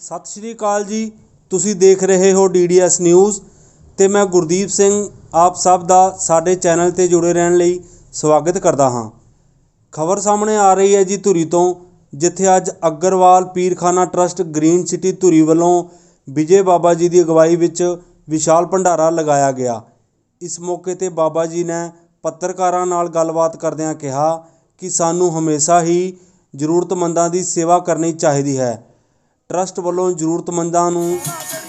ਸਤਿ ਸ਼੍ਰੀ ਅਕਾਲ ਜੀ। ਤੁਸੀਂ ਦੇਖ ਰਹੇ ਹੋ ਡੀਡੀਐਸ ਨਿਊਜ਼ ਤੇ ਮੈਂ ਗੁਰਦੀਪ ਸਿੰਘ ਆਪ ਸਭ ਦਾ ਸਾਡੇ ਚੈਨਲ ਤੇ ਜੁੜੇ ਰਹਿਣ ਲਈ ਸਵਾਗਤ ਕਰਦਾ ਹਾਂ। ਖਬਰ ਸਾਹਮਣੇ ਆ ਰਹੀ ਹੈ ਜੀ ਧੁਰੀ ਤੋਂ, ਜਿੱਥੇ ਅੱਜ Agarwal Peerkhana Trust Green City Dhuri ਵੱਲੋਂ ਵਿਜੇ ਬਾਬਾ ਜੀ ਦੀ ਅਗਵਾਈ ਵਿੱਚ ਵਿਸ਼ਾਲ ਭੰਡਾਰਾ ਲਗਾਇਆ ਗਿਆ। ਇਸ ਮੌਕੇ ਤੇ ਬਾਬਾ ਜੀ ਨੇ ਪੱਤਰਕਾਰਾਂ ਨਾਲ ਗੱਲਬਾਤ ਕਰਦਿਆਂ ਕਿਹਾ ਕਿ ਸਾਨੂੰ ਹਮੇਸ਼ਾ ਹੀ ਜ਼ਰੂਰਤਮੰਦਾਂ ਦੀ ਸੇਵਾ ਕਰਨੀ ਚਾਹੀਦੀ ਹੈ। ਟਰਸਟ ਵੱਲੋਂ ਜ਼ਰੂਰਤਮੰਦਾਂ ਨੂੰ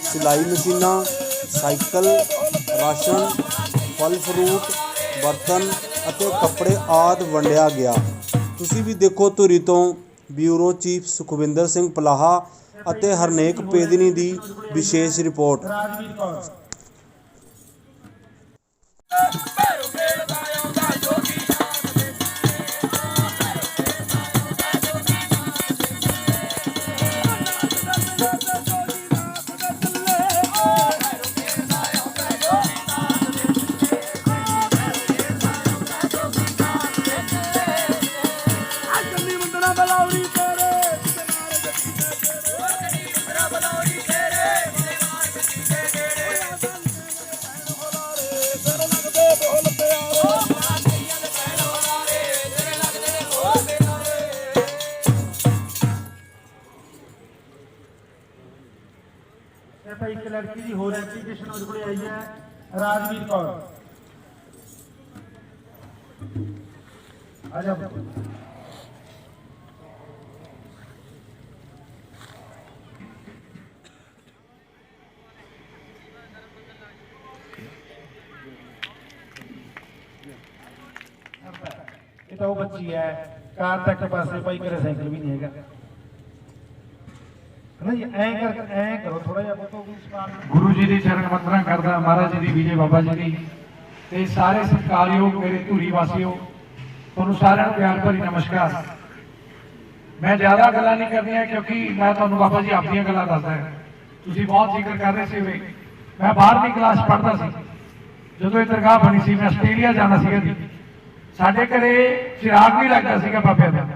ਸਿਲਾਈ ਮਸ਼ੀਨਾਂ, ਸਾਈਕਲ, ਰਾਸ਼ਨ, ਫਲ ਫਰੂਟ, ਬਰਤਨ ਅਤੇ ਕੱਪੜੇ ਆਦਿ ਵੰਡਿਆ ਗਿਆ। ਤੁਸੀਂ ਵੀ ਦੇਖੋ ਧੁਰੀ ਤੋਂ ਬਿਊਰੋ ਚੀਫ ਸੁਖਵਿੰਦਰ ਸਿੰਘ ਪਲਾਹਾ ਅਤੇ ਹਰਨੇਕ ਪੇਦਨੀ ਦੀ ਵਿਸ਼ੇਸ਼ ਰਿਪੋਰਟ। ਇੱਕ ਲੜਕੀ ਦੀ ਹੋਰ ਐਪਲੀਕੇਸ਼ਨ ਉਹਦੇ ਕੋਲੇ ਆਈ ਹੈ, ਰਾਜਵੀਰ ਕੌਰ। ਆ ਜਾ ਇਹ ਤਾਂ ਉਹ ਬੱਚੀ ਹੈ, ਕਾਰ ਤੱਕ ਪਾਸੇ, ਭਾਈ ਕਰੇ ਸਾਈਕਲ ਵੀ ਨਹੀਂ ਹੈਗਾ। ਹਨਾ ਜੀ, ਐਂ ਕਰ, ਐਂ ਕਰੋ ਥੋੜਾ ਜਿਹਾ ਬੋਤੋ ਵੀ ਸਮਾਨ ਗੁਰੂ ਜੀ ਦੀ ਚਰਨ ਵੰਦਨਾ ਕਰਦਾ, ਮਹਾਰਾਜ ਜੀ ਦੀ ਵਿਜੇ ਬਾਬਾ ਜੀ ਦੀ। ਤੇ ਸਾਰੇ ਸਤਿਕਾਰਯੋਗ ਮੇਰੇ ਧੂਰੀ ਵਾਸੀਓ, ਤੁਹਾਨੂੰ ਸਾਰਿਆਂ ਨੂੰ ਪਿਆਰ ਭਰੀ ਨਮਸਕਾਰ। ਮੈਂ ਜ਼ਿਆਦਾ ਗੱਲਾਂ ਨਹੀਂ ਕਰਨੀਆਂ ਕਿਉਂਕਿ ਮੈਂ ਤੁਹਾਨੂੰ ਬਾਬਾ ਜੀ ਆਪਣੀਆਂ ਗੱਲਾਂ ਦੱਸਦਾ ਤੁਸੀਂ ਬਹੁਤ ਜ਼ਿਕਰ ਕਰ ਰਹੇ ਸੀ ਉਰੇ। ਮੈਂ 12ਵੀਂ ਕਲਾਸ ਪੜ੍ਹਦਾ ਸੀ। ਜਦੋਂ ਇਹ ਦਰਗਾਹ ਬਣੀ ਸੀ, ਮੈਂ ਆਸਟ੍ਰੇਲੀਆ ਜਾਣਾ ਸੀਗਾ ਜੀ। ਸਾਡੇ ਘਰੇ ਚਿਰਾਗ ਵੀ ਲੱਗਦਾ ਸੀਗਾ ਬਾਬਿਆਂ ਦਾ।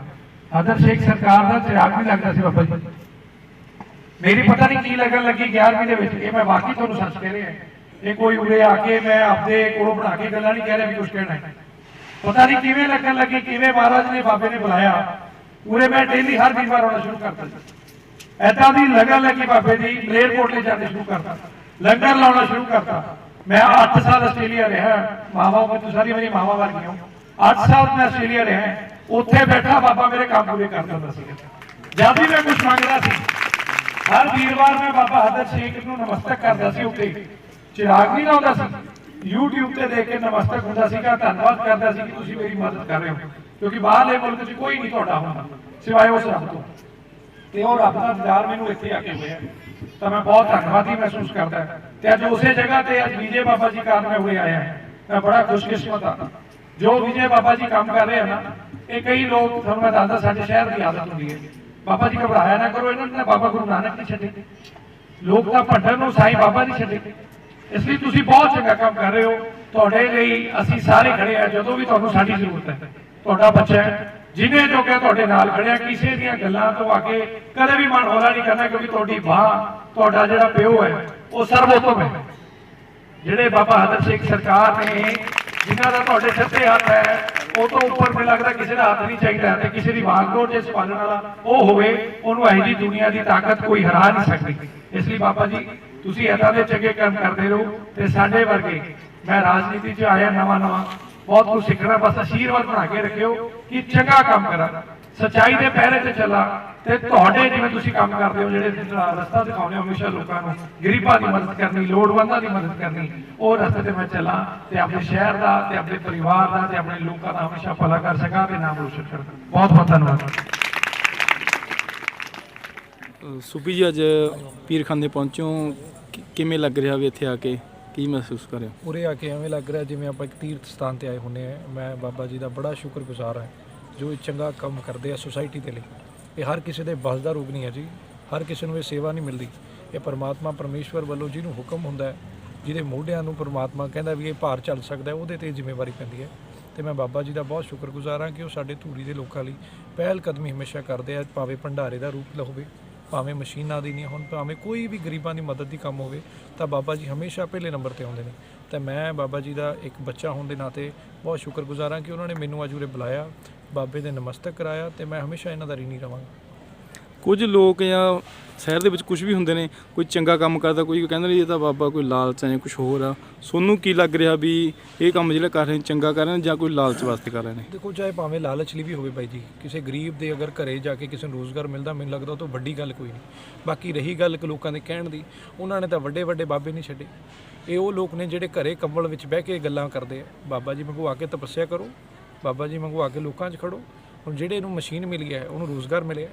ਅਦਰ ਸ਼ੇਖ ਸਰਕਾਰ ਦਾ ਚਿਰਾਗ ਵੀ ਲੱਗਦਾ ਸੀ ਬਾਬਾ ਜੀ। ਮੇਰੀ ਪਤਾ ਨਹੀਂ ਕੀ ਲੱਗਣ ਲੱਗੀ 11ਵੀਂ ਦੇ ਵਿੱਚ। ਇਹ ਮੈਂ ਵਾਕਈ ਤੁਹਾਨੂੰ ਸੱਚ ਕਹਿ ਰਿਹਾ। ਇਹ ਕੋਈ ਉਰੇ ਆ ਕੇ ਮੈਂ ਆਪਦੇ ਕੋਲੋਂ ਬਣਾ ਕੇ ਗੱਲਾਂ ਨਹੀਂ ਕਹਿ ਰਿਹਾ ਵੀ ਕੁਝ ਕਹਿਣਾ ਹੈ। ਪਤਾ ਨਹੀਂ ਕਿਵੇਂ ਲੱਗਣ ਲੱਗੀ, ਕਿਵੇਂ ਮਹਾਰਾਜ ਨੇ ਬਾਬੇ ਨੇ ਬੁਲਾਇਆ। ਉਰੇ ਮੈਂ ਡੇਲੀ ਹਰ ਵੀਰਵਾਰ ਆਉਣਾ ਸ਼ੁਰੂ ਕਰਤਾ ਸੀ। ਐਦਾਂ ਦੀ ਲੱਗਣ ਲੱਗੀ ਬਾਬੇ ਦੀ ਏਅਰਪੋਰਟ ਤੇ ਜਾਣੇ ਸ਼ੁਰੂ ਕਰਤਾ ਲੰਗਰ ਲਾਉਣਾ ਸ਼ੁਰੂ ਕਰਤਾ ਮੈਂ 8 ਸਾਲ ਆਸਟ੍ਰੇਲੀਆ ਰਿਹਾ, ਮਾਵਾ ਮੈਂ ਸਾਰੀ ਮੇਰੀ ਮਾਵਾ ਵਰਗੀਆਂ 8 ਸਾਲ ਮੈਂ ਆਸਟ੍ਰੇਲੀਆ ਰਿਹਾ, ਉੱਥੇ ਬੈਠਾ ਬਾਬਾ ਮੇਰੇ ਕੰਮ ਪੂਰੇ ਕਰ ਦਿੰਦਾ ਸੀ ਜਦ ਵੀ ਮੈਂ ਕੁਝ ਮੰਗਦਾ ਸੀ ਹਰ ਵੀਰਵਾਰ ਮੈਂ ਬਾਬਾ ਹਦਰ ਸ਼ੇਖ ਨੂੰ ਨਮਸਤਕ ਕਰਦਾ ਸੀ ਉੱਤੇ ਚਿਰਾਗ ਨਹੀਂ ਲਾਉਂਦਾ ਸੀ। YouTube ਤੇ ਦੇਖ ਕੇ ਨਮਸਤਕ ਹੁੰਦਾ ਸੀਗਾ। ਧੰਨਵਾਦ ਕਰਦਾ ਸੀ ਕਿ ਤੁਸੀਂ ਮੇਰੀ ਮਦਦ ਕਰ ਰਹੇ ਹੋ। ਕਿਉਂਕਿ ਬਾਹਰਲੇ ਮੁਲਕ 'ਚ ਕੋਈ ਨਹੀਂ ਤੁਹਾਡਾ ਹੁੰਦਾ, ਸਿਵਾਏ ਉਸ ਰੱਬ ਤੋਂ। ਤੇ ਉਹ ਰੱਬ ਦਾ ਦਿਦਾਰ ਮੈਨੂੰ ਇੱਥੇ ਆ ਕੇ ਹੋਇਆ। ਤਾਂ ਮੈਂ ਬਹੁਤ ਧੰਨਵਾਦੀ ਮਹਿਸੂਸ ਕਰਦਾ। ਤੇ ਅੱਜ ਉਸੇ ਜਗ੍ਹਾ ਤੇ ਅੱਜ ਵਿਜੇ ਬਾਬਾ ਜੀ ਕਾਰਨ ਮੈਂ ਹੋਏ ਆਇਆ। ਮੈਂ ਬੜਾ ਖੁਸ਼ਕਿਸਮਤ ਆ ਜੋ ਵਿਜੇ ਬਾਬਾ ਜੀ ਕੰਮ ਕਰ ਰਹੇ ਆ ਇਹ ਕਈ ਲੋਕ, ਤੁਹਾਨੂੰ ਮੈਂ ਦੱਸਦਾ, ਸਾਡੇ ਸ਼ਹਿਰ ਦੀ ਆਦਤ ਹੁੰਦੀ ਹੈ। ਬਾਬਾ ਜੀ ਘਬਰਾਇਆ ਨਾ ਕਰੋ, ਇਹਨਾਂ ਨੇ ਬਾਬਾ ਗੁਰੂ ਨਾਨਕ ਨਹੀਂ ਛੱਡੇ। ਲੋਕ ਤਾਂ ਭੱਟਣ ਨੂੰ ਸਾਈਂ ਬਾਬਾ ਨਹੀਂ ਛੱਡੇ। ਇਸ ਲਈ ਤੁਸੀਂ ਬਹੁਤ ਚੰਗਾ ਕੰਮ ਕਰ ਰਹੇ ਹੋ। ਤੁਹਾਡੇ ਲਈ ਅਸੀਂ ਸਾਰੇ ਖੜੇ ਆ, ਜਦੋਂ ਵੀ ਤੁਹਾਨੂੰ ਸਾਡੀ ਜ਼ਰੂਰਤ ਹੈ। ਤੁਹਾਡਾ ਬੱਚਾ ਹੈ ਜਿਹਨੇ ਜੋ ਕਿ ਤੁਹਾਡੇ ਨਾਲ ਖੜਿਆ, ਕਿਸੇ ਦੀਆਂ ਗੱਲਾਂ ਤੋਂ ਆ ਕੇ ਕਦੇ ਵੀ ਮਨ ਹੌਲਾ ਨਹੀਂ ਕਰਨਾ, ਕਿਉਂਕਿ ਤੁਹਾਡੀ ਬਾਹ ਤੁਹਾਡਾ ਜਿਹੜਾ ਪਿਓ ਹੈ, ਉਹ ਸਰਵੋਤਮ ਹੈ। ਜਿਹੜੇ ਬਾਬਾ ਹਦਰ ਸਿੰਘ ਸਰਕਾਰ ਨੇ, ਜਿਨ੍ਹਾਂ ਦਾ ਤੁਹਾਡੇ ਸਿਰ ਹੱਥ ਹੈ ਉਹ ਤੋਂ ਉੱਪਰ ਮੈਨੂੰ ਲੱਗਦਾ ਕਿਸੇ ਦਾ ਹੱਥ ਨਹੀਂ ਚਾਹੀਦਾ ਤੇ ਕਿਸੇ ਦੀ ਵਾਗਡੋਰ ਜੇ ਸੰਭਾਲਣ ਵਾਲਾ ਉਹ ਹੋਵੇ, ਉਹਨੂੰ ਇਹੋ ਜੀ ਦੁਨੀਆ ਦੀ ਤਾਕਤ ਕੋਈ ਹਰਾ ਨਹੀਂ ਸਕਦੀ। ਇਸ ਲਈ ਬਾਬਾ ਜੀ, ਤੁਸੀਂ ਏਦਾਂ ਦੇ ਚੰਗੇ ਕੰਮ ਕਰਦੇ ਰਹੋ ਤੇ ਸਾਡੇ ਵਰਗੇ, ਮੈਂ ਰਾਜਨੀਤੀ 'ਚ ਆਇਆ ਨਵਾਂ ਨਵਾਂ ਬਹੁਤ ਕੁਝ ਸਿੱਖਣਾ, ਬਸ ਅਸ਼ੀਰਵਾਦ ਬਣਾ ਕੇ ਰੱਖਿਓ ਕਿ ਚੰਗਾ ਕੰਮ ਕਰਾਂ। ਸਚਾਈ ਦੇ ਪਹਿਰੇ ਤੇ ਚੱਲਾਂ ਤੇ ਤੁਹਾਡੇ ਜਿਵੇਂ ਤੁਸੀਂ ਕੰਮ ਕਰਦੇ ਹੋ ਜਿਹੜੇ ਰਸਤਾ ਦਿਖਾਉਂਦੇ ਹੋ ਹਮੇਸ਼ਾ ਲੋਕਾਂ ਨੂੰ ਗਰੀਬਾਂ ਦੀ ਮਦਦ ਕਰਨੀ ਲੋੜਵੰਦਾਂ ਦੀ ਮਦਦ ਕਰਨੀ ਉਹ ਰਸਤੇ ਤੇ ਮੈਂ ਚੱਲਾਂ ਤੇ ਆਪਣੇ ਸ਼ਹਿਰ ਦਾ ਤੇ ਆਪਣੇ ਪਰਿਵਾਰ ਦਾ ਤੇ ਆਪਣੇ ਲੋਕਾਂ ਦਾ ਹਮੇਸ਼ਾ ਭਲਾ ਕਰ ਸਕਾਂ ਤੇ ਨਾਮ ਰੋਸ਼ਨ ਕਰਾਂ ਬਹੁਤ ਬਹੁਤ ਧੰਨਵਾਦ। ਸੁਪੀ ਜੀ ਅੱਜ ਪੀਰਖਾਨੇ ਪਹੁੰਚੋ। ਕਿ- ਕਿਵੇਂ ਲੱਗ ਰਿਹਾ ਵੀ ਇੱਥੇ ਆ ਕੇ? ਕੀ ਮਹਿਸੂਸ ਕਰ ਰਹੇ ਹੋ? ਉਰੇ ਆ ਕੇ ਐਵੇਂ ਲੱਗ ਰਿਹਾ ਜਿਵੇਂ ਆਪਾਂ ਇੱਕ ਤੀਰਥ ਸਥਾਨ ਤੇ ਆਏ ਹੁੰਨੇ ਆ। ਮੈਂ ਬਾਬਾ ਜੀ ਦਾ ਬੜਾ ਸ਼ੁਕਰਗੁਜ਼ਾਰ ਹਾਂ। ਜੋ ਇਹ ਚੰਗਾ ਕੰਮ ਕਰਦੇ ਆ ਸੁਸਾਇਟੀ ਦੇ ਲਈ। ਇਹ ਹਰ ਕਿਸੇ ਦੇ ਬਸ ਦਾ ਰੋਗ ਨਹੀਂ ਹੈ ਜੀ। ਹਰ ਕਿਸੇ ਨੂੰ ਇਹ ਸੇਵਾ ਨਹੀਂ ਮਿਲਦੀ। ਇਹ ਪਰਮਾਤਮਾ ਪਰਮੇਸ਼ਵਰ ਵੱਲੋਂ ਜਿਹਨੂੰ ਹੁਕਮ ਹੁੰਦਾ ਹੈ, ਜਿਹਦੇ ਮੋਢਿਆਂ ਨੂੰ ਪਰਮਾਤਮਾ ਕਹਿੰਦਾ ਵੀ ਇਹ ਭਾਰ ਚੱਲ ਸਕਦਾ ਉਹਦੇ ਤੇ ਜ਼ਿੰਮੇਵਾਰੀ ਪੈਂਦੀ ਹੈ। ਤੇ ਮੈਂ ਬਾਬਾ ਜੀ ਦਾ ਬਹੁਤ ਸ਼ੁਕਰਗੁਜ਼ਾਰ ਹਾਂ ਕਿ ਉਹ ਸਾਡੇ ਧੂਰੀ ਦੇ ਲੋਕਾਂ ਲਈ ਪਹਿਲ ਕਦਮੀ ਹਮੇਸ਼ਾ ਕਰਦੇ ਆ, ਭਾਵੇਂ ਭੰਡਾਰੇ ਦਾ ਰੂਪ ਹੋਵੇ ਭਾਵੇਂ ਮਸ਼ੀਨਾਂ ਦੀ ਨਹੀਂ ਹੁਣ, ਭਾਵੇਂ ਕੋਈ ਵੀ ਗਰੀਬਾਂ ਦੀ ਮਦਦ ਦੀ ਕੰਮ ਹੋਵੇ, ਤਾਂ ਬਾਬਾ ਜੀ ਹਮੇਸ਼ਾ ਪਹਿਲੇ ਨੰਬਰ ਤੇ ਆਉਂਦੇ ਨੇ। ਤੇ ਮੈਂ ਬਾਬਾ ਜੀ ਦਾ ਇੱਕ ਬੱਚਾ ਹੋਣ ਦੇ ਨਾਤੇ ਬਹੁਤ ਸ਼ੁਕਰਗੁਜ਼ਾਰ ਹਾਂ ਕਿ ਉਹਨਾਂ ਨੇ ਮੈਨੂੰ ਅੱਜ ਉਰੇ ਬੁਲਾਇਆ, ਬਾਬੇ ਦੇ ਨਮਸਤਕ ਕਰਾਇਆ ਤੇ ਮੈਂ ਹਮੇਸ਼ਾ ਇਹਨਾਂ ਦਾ ਰੀਣੀ ਰਵਾਂਗਾ ਕੁਝ ਲੋਕ ਜਾਂ ਸ਼ਹਿਰ ਦੇ ਵਿੱਚ ਕੁਝ ਵੀ ਹੁੰਦੇ ਨੇ, ਕੋਈ ਚੰਗਾ ਕੰਮ ਕਰਦਾ, ਕੋਈ ਕਹਿੰਦਾ ਨਹੀਂ ਇਹ ਤਾਂ ਬਾਬਾ ਕੋਈ ਲਾਲਚ ਹੈ ਜਾਂ ਕੁਝ ਹੋਰ ਆ। ਸੋਨੂੰ ਕੀ ਲੱਗ ਰਿਹਾ ਵੀ ਇਹ ਕੰਮ ਜਿਹੜਾ ਕਰ ਰਹੇ ਨੇ ਚੰਗਾ ਕਰ ਰਹੇ ਨੇ ਜਾਂ ਕੋਈ ਲਾਲਚ ਵਾਸਤੇ ਕਰ ਰਹੇ ਨੇ? ਦੇਖੋ, ਚਾਹੇ ਭਾਵੇਂ ਲਾਲਚ ਲਈ ਵੀ ਹੋਵੇ ਬਾਈ ਜੀ, ਕਿਸੇ ਗਰੀਬ ਦੇ ਅਗਰ ਘਰੇ ਜਾ ਕੇ ਕਿਸੇ ਨੂੰ ਰੋਜ਼ਗਾਰ ਮਿਲਦਾ, ਮੈਨੂੰ ਲੱਗਦਾ ਉਹ ਤੋਂ ਵੱਡੀ ਗੱਲ ਕੋਈ ਨਹੀਂ। ਬਾਕੀ ਰਹੀ ਗੱਲ ਕਿ ਲੋਕਾਂ ਦੇ ਕਹਿਣ ਦੀ, ਉਹਨਾਂ ਨੇ ਤਾਂ ਵੱਡੇ ਵੱਡੇ ਬਾਬੇ ਨਹੀਂ ਛੱਡੇ। ਇਹ ਉਹ ਲੋਕ ਨੇ ਜਿਹੜੇ ਘਰੇ ਕੰਬਲ ਵਿੱਚ ਬਹਿ ਕੇ ਗੱਲਾਂ ਕਰਦੇ ਆ। ਬਾਬਾ ਜੀ ਮੰਗਵਾ ਕੇ ਤਪੱਸਿਆ ਕਰੋ, ਬਾਬਾ ਜੀ ਮੰਗਵਾ ਕੇ ਲੋਕਾਂ 'ਚ ਖੜੋ। ਹੁਣ ਜਿਹੜੇ ਨੂੰ ਮਸ਼ੀਨ ਮਿਲੀ ਹੈ, ਉਹਨੂੰ ਰੋਜ਼ਗਾਰ ਮਿਲਿਆ।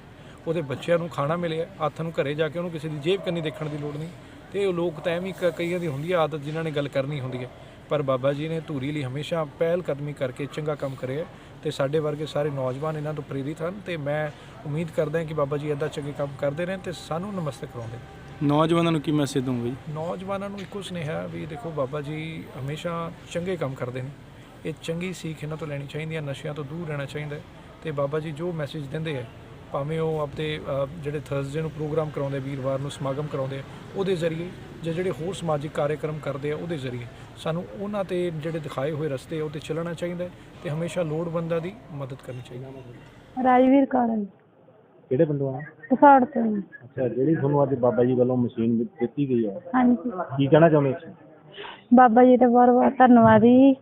ਉਹਦੇ ਬੱਚਿਆਂ ਨੂੰ ਖਾਣਾ ਮਿਲਿਆ ਹੱਥ ਨੂੰ ਘਰੇ ਜਾ ਕੇ ਉਹਨੂੰ ਕਿਸੇ ਦੀ ਜੇਬ ਕੰਨੀ ਦੇਖਣ ਦੀ ਲੋੜ ਨਹੀਂ। ਤੇ ਉਹ ਲੋਕ ਤਾਂ ਐਵੇਂ ਹੀ ਕਈਆਂ ਦੀ ਹੁੰਦੀ ਹੈ ਆਦਤ ਜਿਨ੍ਹਾਂ ਨੇ ਗੱਲ ਕਰਨੀ ਹੁੰਦੀ ਹੈ ਪਰ ਬਾਬਾ ਜੀ ਨੇ ਧੂਰੀ ਲਈ ਹਮੇਸ਼ਾ ਪਹਿਲ ਕਦਮੀ ਕਰਕੇ ਚੰਗਾ ਕੰਮ ਕਰਿਆ ਤੇ ਸਾਡੇ ਵਰਗੇ ਸਾਰੇ ਨੌਜਵਾਨ ਇਹਨਾਂ ਤੋਂ ਪ੍ਰੇਰਿਤ ਹਨ ਤੇ ਮੈਂ ਉਮੀਦ ਕਰਦਾ ਹਾਂ ਕਿ ਬਾਬਾ ਜੀ ਇਦਾਂ ਚੰਗੇ ਕੰਮ ਕਰਦੇ ਰਹਿਣ ਤੇ ਸਾਨੂੰ ਨਮਸਤੇ ਕਰਾਉਂਦੇ ਨੌਜਵਾਨਾਂ ਨੂੰ ਕੀ ਮੈਸੇਜ ਦਊਂਗੇ ਜੀ? ਨੌਜਵਾਨਾਂ ਨੂੰ ਇੱਕੋ ਸੁਨੇਹਾ ਵੀ ਦੇਖੋ ਬਾਬਾ ਜੀ ਹਮੇਸ਼ਾ ਚੰਗੇ ਕੰਮ ਕਰਦੇ ਨੇ। ਇਹ ਚੰਗੀ ਸੀਖ ਇਹਨਾਂ ਤੋਂ ਲੈਣੀ ਚਾਹੀਦੀ ਹੈ ਨਸ਼ਿਆਂ ਤੋਂ ਦੂਰ ਰਹਿਣਾ ਚਾਹੀਦਾ ਹੈ। ਤੇ ਬਾਬਾ ਜੀ ਜੋ ਮੈਸੇਜ ਦਿੰਦੇ ਆ ਭਾਵੇਂ ਉਹ ਆਪਦੇ ਜਿਹੜੇ ਥਰਸਡੇ ਨੂੰ ਪ੍ਰੋਗਰਾਮ ਕਰਾਉਂਦੇ ਵੀਰਵਾਰ ਨੂੰ ਸਮਾਗਮ ਕਰਾਉਂਦੇ ਉਹਦੇ ਜ਼ਰੀਏ ਜਾਂ ਜਿਹੜੇ ਹੋਰ ਸਮਾਜਿਕ ਕਾਰਜਕ੍ਰਮ ਕਰਦੇ ਆ ਉਹਦੇ ਜ਼ਰੀਏ ਸਾਨੂੰ ਉਹਨਾਂ ਤੇ ਜਿਹੜੇ ਦਿਖਾਏ ਹੋਏ ਰਸਤੇ ਆ, ਉਹ ਤੇ ਚੱਲਣਾ ਚਾਹੀਦਾ ਤੇ ਹਮੇਸ਼ਾ ਲੋੜਵੰਦਾਂ ਦੀ ਮਦਦ ਕਰਨੀ ਚਾਹੀਦੀ ਹੈ। ਰਾਜਵੀਰ ਕੌਰ ਹੈ ਜੀ। ਕਿਹੜੇ ਪਿੰਡੋਂ ਆ? ਪਸਾੜ ਤੋਂ। ਅੱਛਾ ਜਿਹੜੀ ਤੁਹਾਨੂੰ ਅੱਜ ਬਾਬਾ ਜੀ ਵੱਲੋਂ ਮਸ਼ੀਨ ਦਿੱ- ਦਿੱਤੀ ਗਈ ਹੈ। ਹਾਂਜੀ। ਕੀ ਕਹਿਣਾ ਚਾਹੁੰਦੇ ਹੋ ਤੁਸੀਂ ਬਾਬਾ ਜੀ ਦਾ ਬਹੁਤ ਬਹੁਤ ਧੰਨਵਾਦ ਜੀ।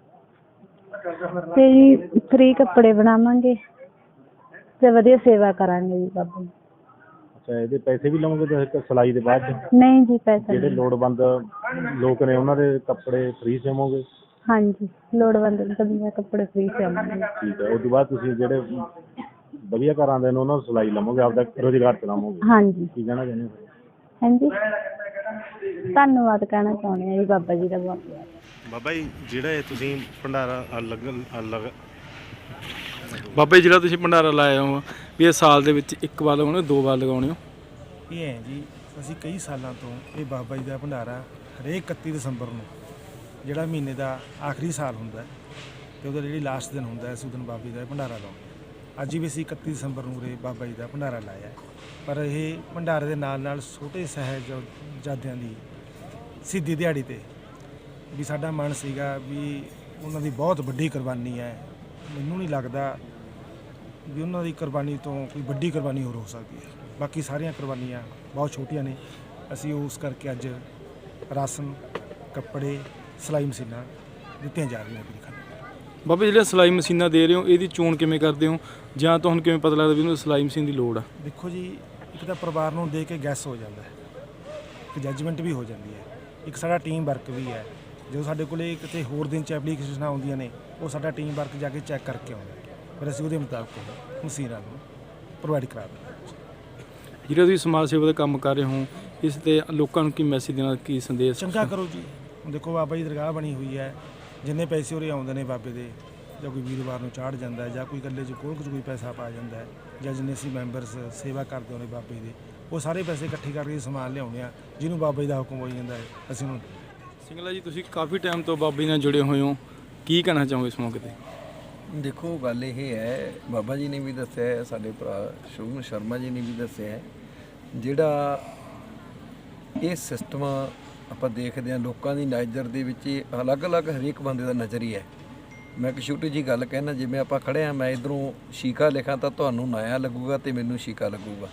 ਤੇ ਫ੍ਰੀ ਕੱਪੜੇ ਬਣਾਵਾਂਗੇ। ਤੇ ਵਧੀਆ ਸੇਵਾ ਕਰਾਂਗੇ ਜੀ ਬਾਬਾ ਜੀ। ਅੱਛਾ ਇਹਦੇ ਪੈਸੇ ਵੀ ਲਵੋਗੇ ਤੁਸੀਂ ਸਿਲਾਈ ਦੇ ਬਾਅਦ 'ਚ? ਨਹੀਂ ਜੀ ਪੈਸਾ ਜਿਹੜੇ ਨਹੀਂ। ਲੋੜਵੰਦ ਲੋਕ ਨੇ ਉਹਨਾਂ ਦੇ ਕੱਪੜੇ ਫ੍ਰੀ ਸਿਵੋਗੇ? ਹਾਂਜੀ ਲੋੜਵੰਦ ਸਭੀਆਂ ਕੱਪੜੇ ਫ੍ਰੀ ਸੇਵਾਂਗੇ। ਠੀਕ ਹੈ ਉਸ ਤੋਂ ਬਾਅਦ ਤੁਸੀਂ ਜਿਹੜੇ ਵਧੀਆ ਘਰਾਂ ਦੇ ਨੇ ਉਹਨਾਂ ਨੂੰ ਸਿਲਾਈ ਲਵੋਗੇ ਆਪਦਾ ਰੋਜ਼ਗਾਰ ਚਲਾਵੋਗੇ? ਹਾਂਜੀ। ਕੀ ਕਹਿਣਾ ਚਾਹੁੰਦੇ ਹੋ ਹਾਂਜੀ। ਧੰਨਵਾਦ ਕਹਿਣਾ ਚਾਹੁੰਦੇ ਆ ਜੀ ਬਾਬਾ ਜੀ ਦਾ ਬਹੁਤ ਬਹੁਤ। ਬਾਬਾ ਜੀ ਜਿਹੜਾ ਇਹ ਤੁਸੀਂ ਭੰਡਾਰਾ ਅਲੱਗ ਅਲੱਗ ਬਾਬਾ ਜੀ ਜਿਹੜਾ ਤੁਸੀਂ ਭੰਡਾਰਾ ਲਾਇਆ ਹੋ ਵੀ ਇਹ ਸਾਲ ਦੇ ਵਿੱਚ ਇੱਕ ਵਾਰ ਲਗਾਉਣੇ ਹੋ, ਦੋ ਵਾਰ ਲਗਾਉਣੇ ਹੋ ਇਹ ਹੈ ਜੀ ਅਸੀਂ ਕਈ ਸਾਲਾਂ ਤੋਂ ਇਹ ਬਾਬਾ ਜੀ ਦਾ ਭੰਡਾਰਾ ਹਰੇਕ 31 ਦਸੰਬਰ ਨੂੰ ਜਿਹੜਾ ਮਹੀਨੇ ਦਾ ਆਖਰੀ ਸਾਲ ਹੁੰਦਾ ਹੈ, ਤੇ ਉਹਦਾ ਜਿਹੜੀ ਲਾਸਟ ਦਿਨ ਹੁੰਦਾ ਹੈ ਉਸ ਦਿਨ ਬਾਬਾ ਜੀ ਦਾ ਇਹ ਭੰਡਾਰਾ ਲਾਉਂਦੇ ਹਾਂ। ਅੱਜ ਵੀ ਅਸੀਂ 31 ਦਸੰਬਰ ਨੂੰ ਉਰੇ ਬਾਬਾ ਜੀ ਦਾ ਭੰਡਾਰਾ ਲਾਇਆ ਹੈ। ਪਰ ਇਹ ਭੰਡਾਰੇ ਦੇ ਨਾਲ ਨਾਲ ਛੋਟੇ ਸਾਹਿਬਜ਼ਾਦਿਆਂ ਦੀ ਸਿੱਧੀ ਦਿਹਾੜੀ ਤੇ ਵੀ ਸਾਡਾ ਮਨ ਸੀਗਾ ਵੀ ਉਹਨਾਂ ਦੀ ਬਹੁਤ ਵੱਡੀ ਕੁਰਬਾਨੀ ਹੈ ਮੈਨੂੰ ਨਹੀਂ ਲੱਗਦਾ ਵੀ ਉਹਨਾਂ ਦੀ ਕੁਰਬਾਨੀ ਤੋਂ ਕੋਈ ਵੱਡੀ ਕੁਰਬਾਨੀ ਹੋਰ ਹੋ ਸਕਦੀ ਹੈ। ਬਾਕੀ ਸਾਰੀਆਂ ਕੁਰਬਾਨੀਆਂ ਬਹੁਤ ਛੋਟੀਆਂ ਨੇ। ਅਸੀਂ ਉਸ ਕਰਕੇ ਅੱਜ ਰਾਸ਼ਨ ਕੱਪੜੇ ਸਿਲਾਈ ਮਸ਼ੀਨਾਂ ਦਿੱਤੀਆਂ ਜਾ ਰਹੀਆਂ ਨੇ ਬਾਬਾ ਜਿਹੜੀਆਂ ਸਿਲਾਈ ਮਸ਼ੀਨਾਂ ਦੇ ਰਹੇ ਹੋ ਇਹਦੀ ਚੋਣ ਕਿਵੇਂ ਕਰਦੇ ਹੋ? ਜਾਂ ਤੁਹਾਨੂੰ ਕਿਵੇਂ ਪਤਾ ਲੱਗਦਾ ਵੀ ਇਹਨੂੰ ਸਿਲਾਈ ਮਸ਼ੀਨ ਦੀ ਲੋੜ ਆ? ਦੇਖੋ ਜੀ ਇੱਕ ਤਾਂ ਪਰਿਵਾਰ ਨੂੰ ਦੇਖ ਕੇ ਗੈਸ ਹੋ ਜਾਂਦਾ ਹੈ। ਇੱਕ ਜੱਜਮੈਂਟ ਵੀ ਹੋ ਜਾਂਦੀ ਹੈ। ਇੱਕ ਸਾਡਾ ਟੀਮ ਵਰਕ ਵੀ ਹੈ। ਜਦੋਂ ਸਾਡੇ ਕੋਲੇ ਕਿਤੇ ਹੋਰ ਦਿਨ ਚ ਐਪਲੀਕੇਸ਼ਨਾਂ ਆਉਂਦੀਆਂ ਨੇ ਉਹ ਸਾਡਾ ਟੀਮ ਵਰਕ ਜਾ ਕੇ ਚੈੱਕ ਕਰਕੇ ਆਉਂਦਾ। ਫਿਰ ਅਸੀਂ ਉਹਦੇ ਮੁਤਾਬਕ ਮਸ਼ੀਨਾਂ ਨੂੰ ਪ੍ਰੋਵਾਈਡ ਕਰਾ ਦਿੰਦੇ ਜਿਹੜਾ ਤੁਸੀਂ ਸਮਾਜ ਸੇਵਾ ਦਾ ਕੰਮ ਕਰ ਰਹੇ ਹੋ ਇਸ ਤੇ ਲੋਕਾਂ ਨੂੰ ਕੀ ਮੈਸੇਜ ਦੇਣਾ ਕੀ ਸੰਦੇਸ਼? ਚੰਗਾ ਕਰੋ ਜੀ। ਹੁਣ ਦੇਖੋ ਬਾਬਾ ਜੀ ਦਰਗਾਹ ਬਣੀ ਹੋਈ ਹੈ ਜਿੰਨੇ ਪੈਸੇ ਉਰੇ ਆਉਂਦੇ ਨੇ ਬਾਬੇ ਦੇ ਜਾਂ ਕੋਈ ਵੀਰਵਾਰ ਨੂੰ ਚਾੜ ਜਾਂਦਾ ਹੈ ਜਾਂ ਕੋਈ ਗੱਲੇ 'ਚ ਕੋਲ 'ਚ ਕੋਈ ਪੈਸਾ ਪਾ ਜਾਂਦਾ ਹੈ ਜਾਂ ਜਿੰਨੇ ਅਸੀਂ ਮੈਂਬਰਸ ਸੇਵਾ ਕਰਦੇ ਹੋਣੇ ਬਾਬੇ ਦੇ ਉਹ ਸਾਰੇ ਪੈਸੇ ਇਕੱਠੇ ਕਰਕੇ ਸਮਾਨ ਲਿਆਉਂਦੇ ਆ ਜਿਹਨੂੰ ਬਾਬਾ ਜੀ ਦਾ ਹੁਕਮ ਹੋਈ ਜਾਂਦਾ ਹੈ ਅਸੀਂ ਉਹਨੂੰ ਸਿੰਗਲਾ ਜੀ, ਤੁਸੀਂ ਕਾਫੀ ਟਾਈਮ ਤੋਂ ਬਾਬਾ ਜੀ ਨਾਲ ਜੁੜੇ ਹੋਏ ਹੋ। ਕੀ ਕਹਿਣਾ ਚਾਹੋਗੇ ਇਸ ਮੌਕੇ ਤੇ? ਦੇਖੋ, ਗੱਲ ਇਹ ਹੈ, ਬਾਬਾ ਜੀ ਨੇ ਵੀ ਦੱਸਿਆ ਹੈ, ਸਾਡੇ ਭਰਾ ਸ਼ੁਭਮ ਸ਼ਰਮਾ ਜੀ ਨੇ ਵੀ ਦੱਸਿਆ ਹੈ, ਜਿਹੜਾ ਇਹ ਸਿਸਟਮ ਆਪਾਂ ਦੇਖਦੇ ਹਾਂ, ਲੋਕਾਂ ਦੀ ਨਜ਼ਰ ਦੇ ਵਿੱਚ ਇਹ ਅਲੱਗ-ਅਲੱਗ ਹਰੇਕ ਬੰਦੇ ਦਾ ਨਜ਼ਰੀਆ ਹੈ ਮੈਂ ਇੱਕ ਛੋਟੀ ਜੀ ਗੱਲ ਕਹਿਣਾ, ਜਿਵੇਂ ਆਪਾਂ ਖੜੇ ਆ ਮੈਂ ਇਧਰੋਂ ਸ਼ੀਕਾ ਲਿਖਾਂ ਤਾਂ ਤੁਹਾਨੂੰ ਨਾਇਆ ਲੱਗੂਗਾ ਤੇ ਮੈਨੂੰ ਸ਼ੀਕਾ ਲੱਗੂਗਾ।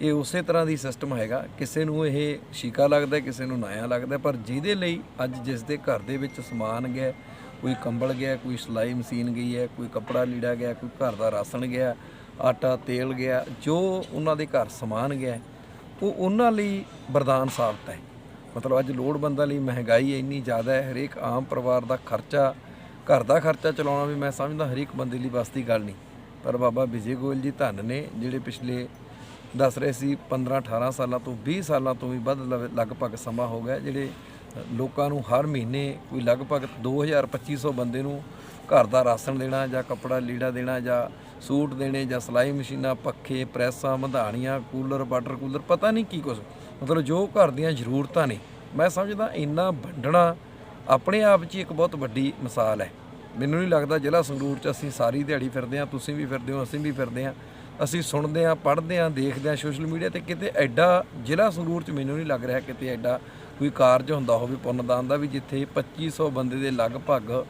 ਇਹ ਉਸੇ ਤਰ੍ਹਾਂ ਦੀ ਸਿਸਟਮ ਹੈਗਾ। ਕਿਸੇ ਨੂੰ ਇਹ ਸ਼ੀਕਾ ਲੱਗਦਾ, ਕਿਸੇ ਨੂੰ ਨਾਇਆ ਲੱਗਦਾ, ਪਰ ਜਿਹਦੇ ਲਈ ਅੱਜ ਜਿਸ ਦੇ ਘਰ ਦੇ ਵਿੱਚ ਸਮਾਨ ਗਿਆ, ਕੋਈ ਕੰਬਲ ਗਿਆ, ਕੋਈ ਸਿਲਾਈ ਮਸ਼ੀਨ ਗਈ ਹੈ, ਕੋਈ ਕੱਪੜਾ ਲੀੜਾ ਗਿਆ, ਕੋਈ ਘਰ ਦਾ ਰਾਸ਼ਨ ਗਿਆ, ਆਟਾ, ਤੇਲ ਗਿਆ, ਜੋ ਉਹਨਾਂ ਦੇ ਘਰ ਸਮਾਨ ਗਿਆ, ਉਹ ਉਹਨਾਂ ਲਈ ਵਰਦਾਨ ਸਾਬਤ ਹੈ। ਮਤਲਬ ਅੱਜ ਲੋੜਵੰਦਾਂ ਲਈ ਮਹਿੰਗਾਈ ਇੰਨੀ ਜ਼ਿਆਦਾ ਹੈ, ਹਰੇਕ ਆਮ ਪਰਿਵਾਰ ਦਾ ਖਰਚਾ, ਘਰ ਦਾ ਖਰਚਾ ਚਲਾਉਣਾ ਵੀ ਮੈਂ ਸਮਝਦਾ ਹਰੇਕ ਬੰਦੇ ਲਈ ਬਸ ਦੀ ਗੱਲ ਨਹੀਂ। ਪਰ ਬਾਬਾ ਵਿਜੇ ਗੋਇਲ ਜੀ ਧੰਨ ਨੇ, ਜਿਹੜੇ ਪਿਛਲੇ ਦੱਸ ਰਹੇ ਸੀ 15 18 ਸਾਲਾਂ ਤੋਂ 20 ਸਾਲਾਂ ਤੋਂ ਵੀ ਵੱਧ ਲਗ- ਲਗਭਗ ਸਮਾਂ ਹੋ ਗਿਆ। ਜਿਹੜੇ ਲੋਕਾਂ ਨੂੰ ਹਰ ਮਹੀਨੇ ਕੋਈ ਲਗਭਗ 2000 2500 ਬੰਦੇ ਨੂੰ ਘਰ ਦਾ ਰਾਸ਼ਨ ਦੇਣਾ ਜਾਂ ਕੱਪੜਾ ਲੀੜਾ ਦੇਣਾ ਜਾਂ ਸੂਟ ਦੇਣੇ ਜਾਂ ਸਿਲਾਈ ਮਸ਼ੀਨਾਂ, ਪੱਖੇ, ਪ੍ਰੈਸਾਂ ਮਧਾਣੀਆਂ ਕੂਲਰ, ਵਾਟਰ ਕੂਲਰ, ਪਤਾ ਨਹੀਂ ਕੀ ਕੁਝ ਮਤਲਬ ਜੋ ਘਰ ਦੀਆਂ ਜ਼ਰੂਰਤਾਂ ਨੇ। ਮੈਂ ਸਮਝਦਾ ਇੰਨਾ ਵੰਡਣਾ ਆਪਣੇ ਆਪ 'ਚ ਹੀ ਇੱਕ ਬਹੁਤ ਵੱਡੀ ਮਿਸਾਲ ਹੈ। ਮੈਨੂੰ ਨਹੀਂ ਲੱਗਦਾ ਜ਼ਿਲ੍ਹਾ ਸੰਗਰੂਰ 'ਚ ਅਸੀਂ ਸਾਰੀ ਦਿਹਾੜੀ ਫਿਰਦੇ ਹਾਂ, ਤੁਸੀਂ ਵੀ ਫਿਰਦੇ ਹੋ, ਅਸੀਂ ਵੀ ਫਿਰਦੇ ਹਾਂ। ਅਸੀਂ ਸੁਣਦੇ ਆ ਪੜ੍ਹਦੇ ਆ ਦੇਖਦੇ ਆ ਸੋਸ਼ਲ ਮੀਡੀਆ ਤੇ ਕਿਤੇ ਐਡਾ ਜ਼ਿਲ੍ਹਾ ਸੰਗਰੂਰ ਚ ਮੈਨੂੰ ਨਹੀਂ ਲੱਗ ਰਿਹਾ ਕਿਤੇ ਐਡਾ ਕੋਈ ਕਾਰਜ ਹੁੰਦਾ ਹੋਵੇ ਪੁੰਨਦਾਨ ਦਾ ਵੀ ਜਿੱਥੇ 2500 ਬੰਦੇ ਦੇ ਲਗਭਗ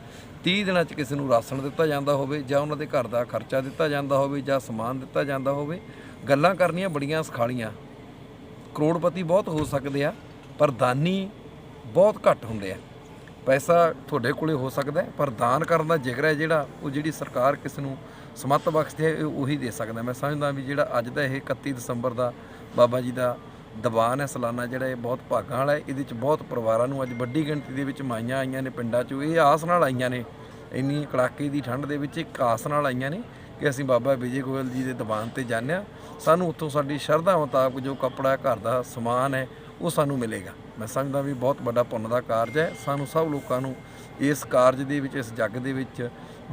30 ਦਿਨਾਂ 'ਚ ਕਿਸੇ ਨੂੰ ਰਾਸ਼ਨ ਦਿੱਤਾ ਜਾਂਦਾ ਹੋਵੇ ਜਾਂ ਉਹਨਾਂ ਦੇ ਘਰ ਦਾ ਖਰਚਾ ਦਿੱਤਾ ਜਾਂਦਾ ਹੋਵੇ ਜਾਂ ਸਮਾਨ ਦਿੱਤਾ ਜਾਂਦਾ ਹੋਵੇ। ਗੱਲਾਂ ਕਰਨੀਆਂ ਬੜੀਆਂ ਸਖਾਲੀਆਂ। ਕਰੋੜਪਤੀ ਬਹੁਤ ਹੋ ਸਕਦੇ ਆ, ਪਰ ਦਾਨੀ ਬਹੁਤ ਘੱਟ ਹੁੰਦੇ ਆ। ਪੈਸਾ ਤੁਹਾਡੇ ਕੋਲੇ ਹੋ ਸਕਦਾ ਪਰ ਦਾਨ ਕਰਨ ਦਾ ਜਿਗਰ ਹੈ ਜਿਹੜਾ, ਉਹ ਜਿਹੜੀ ਸਰਕਾਰ ਕਿਸ ਨੂੰ ਸਮੱਤ ਬਖਸ਼ਦੀ ਹੈ ਉਹੀ ਦੇ ਸਕਦਾ। ਮੈਂ ਸਮਝਦਾ ਵੀ ਜਿਹੜਾ ਅੱਜ ਦਾ ਇਹ 31 ਦਸੰਬਰ ਦਾ ਬਾਬਾ ਜੀ ਦਾ ਦੀਵਾਨ ਹੈ, ਸਾਲਾਨਾ ਜਿਹੜਾ ਇਹ ਬਹੁਤ ਭਾਗਾਂ ਵਾਲਾ ਹੈ, ਇਹਦੇ ਵਿੱਚ ਬਹੁਤ ਪਰਿਵਾਰਾਂ ਨੂੰ ਅੱਜ ਵੱਡੀ ਗਿਣਤੀ ਦੇ ਵਿੱਚ ਮਾਈਆਂ ਆਈਆਂ ਨੇ ਪਿੰਡਾਂ 'ਚੋਂ। ਇਹ ਆਸ ਨਾਲ ਆਈਆਂ ਨੇ, ਇੰਨੀ ਕੜਾਕੇ ਦੀ ਠੰਡ ਦੇ ਵਿੱਚ ਇੱਕ ਆਸ ਨਾਲ ਆਈਆਂ ਨੇ ਕਿ ਅਸੀਂ ਬਾਬਾ ਵਿਜੇ ਗੋਇਲ ਜੀ ਦੇ ਦੀਵਾਨ ਤੇ ਜਾਂਦੇ ਹਾਂ। ਸਾਨੂੰ ਉੱਥੋਂ ਸਾਡੀ ਸ਼ਰਧਾ ਮੁਤਾਬਕ ਜੋ ਕੱਪੜਾ, ਘਰ ਦਾ ਸਮਾਨ ਹੈ, ਉਹ ਸਾਨੂੰ ਮਿਲੇਗਾ। ਮੈਂ ਸਮਝਦਾ ਵੀ ਬਹੁਤ ਵੱਡਾ ਪੁੰਨ ਦਾ ਕਾਰਜ ਹੈ। ਸਾਨੂੰ ਸਭ ਲੋਕਾਂ ਨੂੰ ਇਸ ਕਾਰਜ ਦੇ ਵਿੱਚ, ਇਸ ਜੱਗ ਦੇ ਵਿੱਚ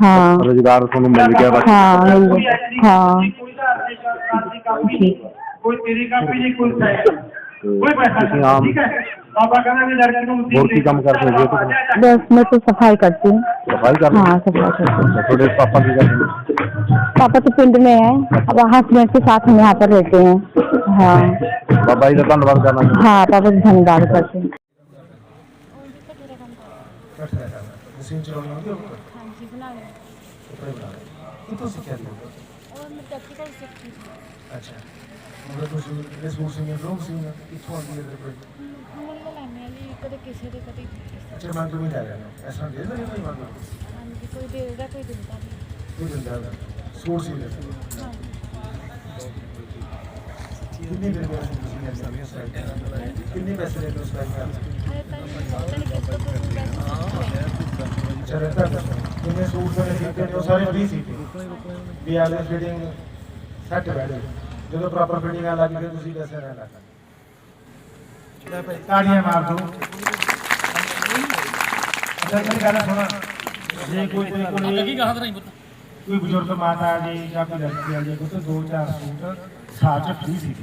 हाँ। रोज़गार मिल गया बस हाँ हाँ। जी कोई तेरी का भी नहीं कोई कोई पैसा आम मूर्ति कम कर सकते तो हो। बस मैं तो सफ़ाई करती हूँ। सफ़ाई कर हाँ? सफ़ाई करती अच्छा, थोड़े पापा की करती हूँ पापा तो पिंड में है। अब हस्बैंड के साथ हम यहाँ पर रहते हैं। हाँ। पापा का धन्यवाद करना हाँ पापा धन्यवाद करते हैं। ਮਸ਼ੀਨ ਚਲਾਉਣੀ ਆਉਂਦੀ ਹੈ ਹਾਂਜੀ ਬਣਾ ਲਿਆ ਕੱਪੜੇ ਬਣਾ ਲਏ ਕਿੱਥੋਂ ਸਿੱਖਿਆ ਜੀ ਔਰ ਮੈਂ ਪ੍ਰੈਕਟੀਕਲ ਸਿੱਖੀ ਸੀ ਅੱਛਾ ਮਤਲਬ ਤੁਸੀਂ ਜਿਹੜੇ ਸੂਟ ਸੀਗੇ ਲੋਕ ਸੀਗੇ ਕਿੱਥੋਂ ਆਉਂਦੀ ਹੈ ਤੇਰੇ ਕੋਲ ਹੁਣ ਮੈਂ ਲੈਂਦੀ ਹਾਂ ਜੀ ਕਦੇ ਕਿਸੇ ਦੇ ਕਦੇ ਕਿਸੇ ਦੇ। ਅੱਛਾ ਮੈਂ ਕਿਵੇਂ ਲੈ ਰਿਹਾ ਇਸ ਤਰ੍ਹਾਂ ਦੇ ਦੇ ਨਹੀਂ ਮੰਗਦਾ ਹਾਂਜੀ ਕੋਈ ਦੇਦਾ ਕੋਈ ਦਿੰਦਾ ਨਹੀਂ ਕੋਈ ਦਿੰਦਾ ਹੈਗਾ। ਸੂਟ ਸੀ ਲੈ ਹਾਂਜੀ ਕਿੰਨੇ ਦਿਨ ਦੇ ਤੁਸੀਂ ਇਸ ਤਰ੍ਹਾਂ ਸਟਾਈਲ ਕਿੰਨੇ ਪੈਸੇ ਲੈਂਦੇ ਹੋ ਸਟਾਈਲ ਕਰਦੇ ਅਰੇ ਤਾਂ ਨਹੀਂ ਪਤਾ ਨਹੀਂ ਕਿਸ ਤੋਂ ਕੋਈ ਪੈਸੇ ਅੱਛਾ ਰਹਿਤਾ ਕਿੰਨੇ ਸੂਟ ਦੇ ਸੀਤੇ ਨੇ ਉਹ ਸਾਰੇ ਫ੍ਰੀ ਸੀਤੇ ਵੀ ਆਲੇ ਫਿਟਿੰਗ ਸੈੱਟ ਬੈਠੇ ਜਦੋਂ ਪ੍ਰੋਪਰ ਫਿਟਿੰਗ ਆ ਲੱਗੀ ਫਿਰ ਤੁਸੀਂ ਪੈਸੇ ਰਹਿ ਲੱਗਾ ਲੈ ਭਾਈ ਤਾੜੀਆਂ ਮਾਰ ਦੋ। ਅੱਛਾ ਮੇਰੀ ਗੱਲ ਸੁਣਾ। ਜੇ ਕੋਈ ਕੋਈ ਕੋਈ ਕੋਈ ਬਜ਼ੁਰਗ ਮਾਤਾ ਜੀ ਜਾਂ ਕੋਈ ਲੜਕੀ ਆ ਜੀ ਕੋਈ ਦੋ ਚਾਰ ਸੂਟ ਸਾਲ ਚ ਫ੍ਰੀ ਸੀ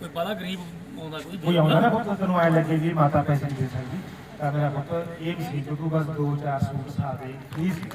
ਕੋਈ ਬੜਾ ਗਰੀਬ ਆਉਂਦਾ ਕੋਈ ਕੋਈ ਆਉਂਦਾ ਨਾ ਪੁੱਤ ਤੈਨੂੰ ਐ ਲੱਗੇ ਵੀ ਮਾਤਾ ਪੈਸੇ ਨਹੀਂ ਦੇ ਸਕਦੀ। ਤਾਂ ਮੇਰਾ ਪੁੱਤ ਇਹ ਵੀ ਸੀ ਕਿ ਤੂੰ ਬਸ ਦੋ ਚਾਰ ਸੂਟ ਸਾਦੇ ਫ੍ਰੀ ਸੀ।